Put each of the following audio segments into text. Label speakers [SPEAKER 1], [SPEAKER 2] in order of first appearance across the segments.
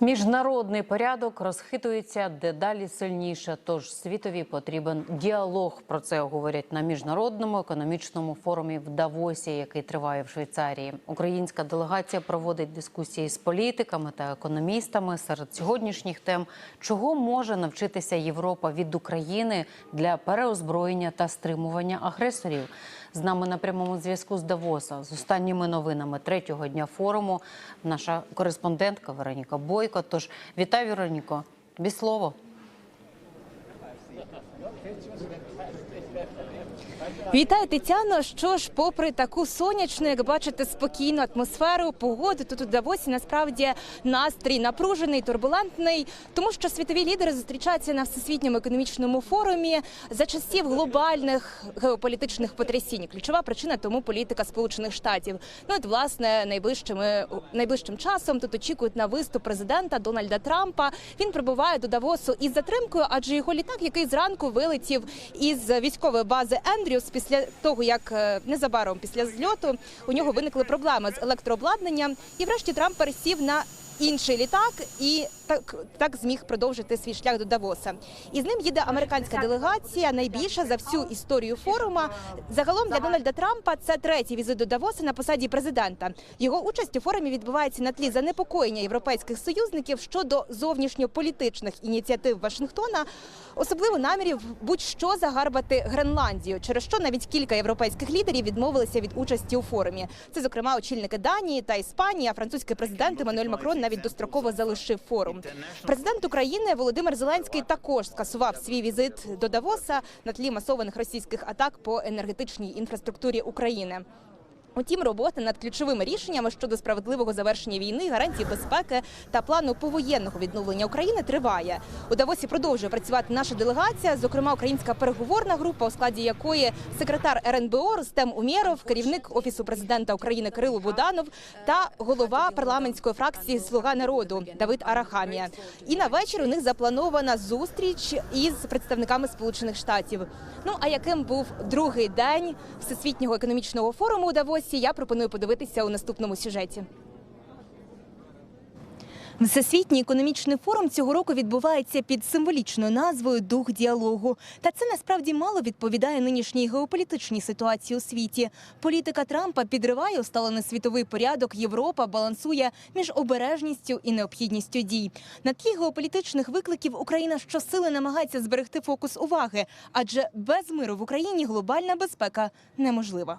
[SPEAKER 1] Міжнародний порядок розхитується дедалі сильніше. Тож світові потрібен діалог. Про це говорять на міжнародному економічному форумі в Давосі, який триває в Швейцарії. Українська делегація проводить дискусії з політиками та економістами серед сьогоднішніх тем, чого може навчитися Європа від України для переозброєння та стримування агресорів. З нами на прямому зв'язку з Давоса з останніми новинами третього дня форуму. Наша кореспондентка Вероніка Бойко. Тож вітаю, Вероніко. без слово.
[SPEAKER 2] Вітаю, Тетяно. Що ж, попри таку сонячну, як бачите, спокійну атмосферу, погоду тут у Давосі насправді настрій напружений, турбулентний, тому що світові лідери зустрічаються на всесвітньому економічному форумі за часів глобальних геополітичних потрясінь. Ключова причина тому політика Сполучених Штатів. Ну от власне найближчими найближчим часом тут очікують на виступ президента Дональда Трампа. Він прибуває до Давосу із затримкою, адже його літак, який зранку вилетів із військової бази Ендрюс, після того як е, незабаром після зльоту у нього виникли проблеми з електрообладнанням, і врешті Трамп пересів на інший літак і так, так зміг продовжити свій шлях до Давоса. І з ним їде американська делегація, найбільша за всю історію форума. Загалом для Дональда Трампа це третій візит до Давоса на посаді президента. Його участь у форумі відбувається на тлі занепокоєння європейських союзників щодо зовнішньополітичних ініціатив Вашингтона, особливо намірів будь-що загарбати Гренландію, через що навіть кілька європейських лідерів відмовилися від участі у форумі. Це, зокрема, очільники Данії та Іспанії. А французький президент Еммануель Макрон навіть достроково залишив форум. Президент України Володимир Зеленський також скасував свій візит до Давоса на тлі масованих російських атак по енергетичній інфраструктурі України. Утім, робота над ключовими рішеннями щодо справедливого завершення війни, гарантій безпеки та плану повоєнного відновлення України триває. У Давосі продовжує працювати наша делегація, зокрема українська переговорна група, у складі якої секретар РНБО Рустем Умєров, керівник офісу президента України Кирило Буданов та голова парламентської фракції Слуга народу Давид Арахамія. І на вечір у них запланована зустріч із представниками Сполучених Штатів. Ну а яким був другий день всесвітнього економічного форуму у Давосі? Я пропоную подивитися у наступному сюжеті. Всесвітній економічний форум цього року відбувається під символічною назвою Дух діалогу. Та це насправді мало відповідає нинішній геополітичній ситуації у світі. Політика Трампа підриває усталений світовий порядок. Європа балансує між обережністю і необхідністю дій. На тлі геополітичних викликів Україна щосили намагається зберегти фокус уваги, адже без миру в Україні глобальна безпека неможлива.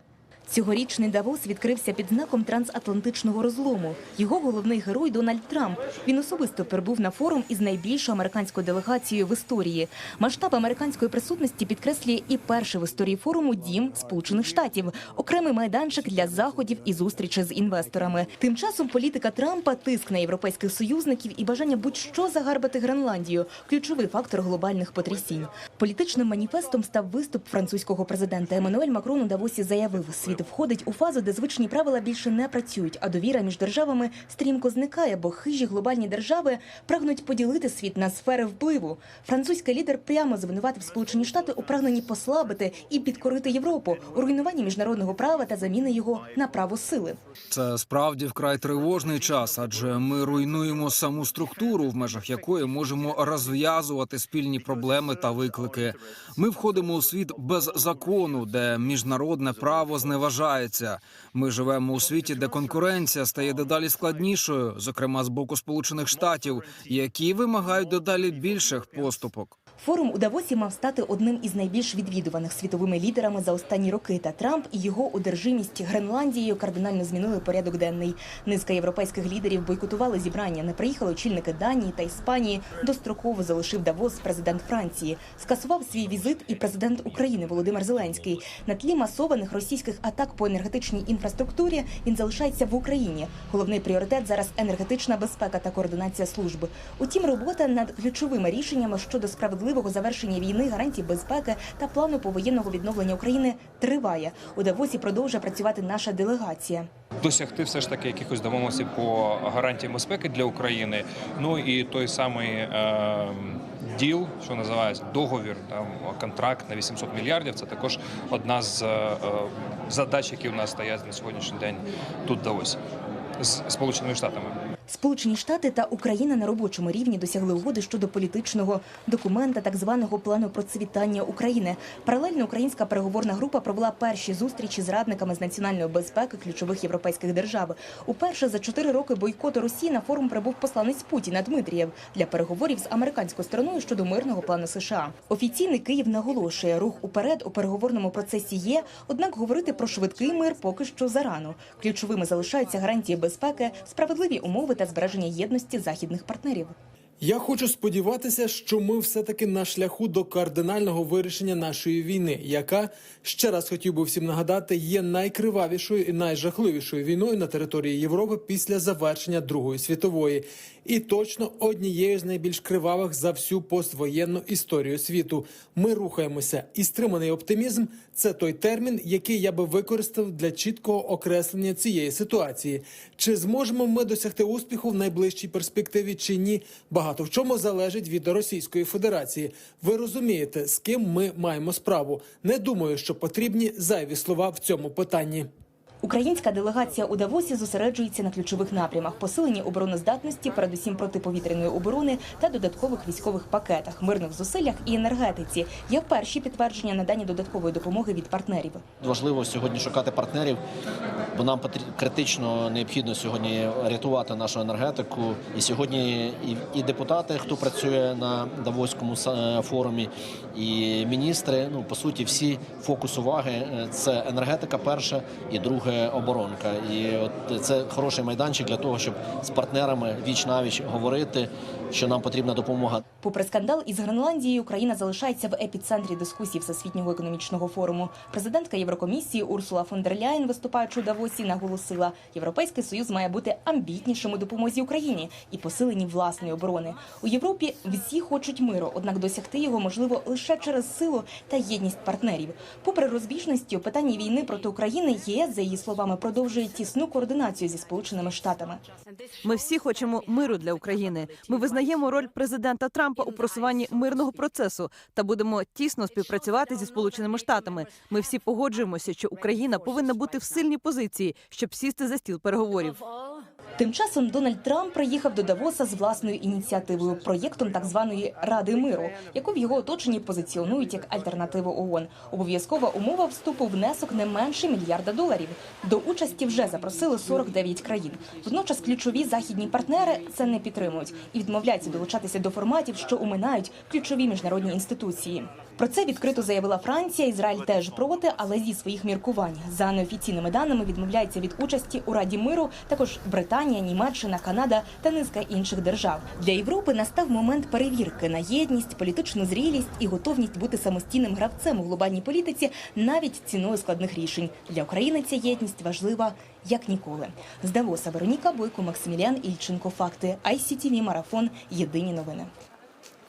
[SPEAKER 2] Цьогорічний Давос відкрився під знаком трансатлантичного розлому. Його головний герой Дональд Трамп. Він особисто прибув на форум із найбільшою американською делегацією в історії. Масштаб американської присутності підкреслює і перший в історії форуму дім Сполучених Штатів, окремий майданчик для заходів і зустрічей з інвесторами. Тим часом політика Трампа, тиск на європейських союзників і бажання будь-що загарбати Гренландію ключовий фактор глобальних потрясінь. Політичним маніфестом став виступ французького президента Еммануель Макрон у Давосі заявив, світ входить у фазу, де звичні правила більше не працюють, а довіра між державами стрімко зникає, бо хижі глобальні держави прагнуть поділити світ на сфери впливу. Французький лідер прямо звинуватив Сполучені Штати у прагненні послабити і підкорити Європу у руйнуванні міжнародного права та заміни його на право сили.
[SPEAKER 3] Це справді вкрай тривожний час, адже ми руйнуємо саму структуру, в межах якої можемо розв'язувати спільні проблеми та виклики. Ми входимо у світ без закону, де міжнародне право зневажається. Ми живемо у світі, де конкуренція стає дедалі складнішою, зокрема з боку Сполучених Штатів, які вимагають дедалі більших поступок.
[SPEAKER 2] Форум у Давосі мав стати одним із найбільш відвідуваних світовими лідерами за останні роки. Та Трамп і його одержимість Гренландією кардинально змінили порядок денний. Низка європейських лідерів бойкотували зібрання. Не приїхали очільники Данії та Іспанії. Достроково залишив Давос президент Франції. Скасував свій візит і президент України Володимир Зеленський. На тлі масованих російських атак по енергетичній інфраструктурі він залишається в Україні. Головний пріоритет зараз енергетична безпека та координація служби. Утім, робота над ключовими рішеннями щодо справедливого завершення війни, гарантій безпеки та плану повоєнного відновлення України триває. У Давосі продовжує працювати наша делегація.
[SPEAKER 4] досягти все ж таки якихось домовленостей по гарантіям безпеки для України. Ну і той самий е, діл, що називається договір, там контракт на 800 мільярдів. Це також одна з е, задач, які у нас стоять на сьогоднішній день тут в з Сполученими Штатами.
[SPEAKER 2] Сполучені Штати та Україна на робочому рівні досягли угоди щодо політичного документа, так званого плану процвітання України. Паралельно українська переговорна група провела перші зустрічі з радниками з національної безпеки ключових європейських держав. Уперше за чотири роки бойкоту Росії на форум прибув посланець Путіна Дмитрієв для переговорів з американською стороною щодо мирного плану США. Офіційний Київ наголошує, рух уперед у переговорному процесі є. Однак говорити про швидкий мир поки що зарано. Ключовими залишаються гарантії безпеки, справедливі умови та збереження єдності західних партнерів.
[SPEAKER 5] Я хочу сподіватися, що ми все-таки на шляху до кардинального вирішення нашої війни, яка ще раз хотів би всім нагадати, є найкривавішою і найжахливішою війною на території Європи після завершення Другої світової, і точно однією з найбільш кривавих за всю поствоєнну історію світу. Ми рухаємося, і стриманий оптимізм це той термін, який я би використав для чіткого окреслення цієї ситуації. Чи зможемо ми досягти успіху в найближчій перспективі чи ні? Багато в чому залежить від Російської Федерації. Ви розумієте, з ким ми маємо справу. Не думаю, що потрібні зайві слова в цьому питанні.
[SPEAKER 2] Українська делегація у Давосі зосереджується на ключових напрямах: посиленні обороноздатності, передусім протиповітряної оборони та додаткових військових пакетах, мирних зусиллях і енергетиці. Є перші підтвердження надані додаткової допомоги від партнерів.
[SPEAKER 6] Важливо сьогодні шукати партнерів, бо нам критично необхідно сьогодні рятувати нашу енергетику. І сьогодні і, депутати, хто працює на Давоському са- форумі, і міністри. Ну по суті, всі фокус уваги е, це енергетика, перша і друге оборонка. І от це хороший майданчик для того, щоб з партнерами віч навіч говорити, що нам потрібна допомога.
[SPEAKER 2] Попри скандал із Гренландією, Україна залишається в епіцентрі дискусій Всесвітнього економічного форуму. Президентка Єврокомісії Урсула фон дер Ляєн, виступаючи у Давосі, наголосила, Європейський союз має бути амбітнішим у допомозі Україні і посиленні власної оборони. У Європі всі хочуть миру, однак досягти його можливо лише через силу та єдність партнерів. Попри розбіжності у питанні війни проти України, ЄС, за її словами, продовжує тісну координацію зі Сполученими Штатами.
[SPEAKER 7] Ми всі хочемо миру для України. Ми визнаємо роль президента Трампа у просуванні мирного процесу та будемо тісно співпрацювати зі сполученими штатами. Ми всі погоджуємося, що Україна повинна бути в сильній позиції, щоб сісти за стіл переговорів.
[SPEAKER 2] Тим часом Дональд Трамп приїхав до Давоса з власною ініціативою проєктом так званої Ради миру, яку в його оточенні позиціонують як альтернативу ООН. Обов'язкова умова вступу внесок не менше мільярда доларів. До участі вже запросили 49 країн. Водночас ключові західні партнери це не підтримують і відмовляються долучатися до форматів, що уминають ключові міжнародні інституції. Про це відкрито заявила Франція. Ізраїль теж проти, але зі своїх міркувань за неофіційними даними відмовляється від участі у Раді миру. Також Британія, Німеччина, Канада та низка інших держав. Для Європи настав момент перевірки на єдність, політичну зрілість і готовність бути самостійним гравцем у глобальній політиці, навіть ціною складних рішень. Для України ця єдність важлива як ніколи. З Давоса Вероніка Бойко, Максимілян Ільченко. Факти ICTV, Марафон. Єдині новини.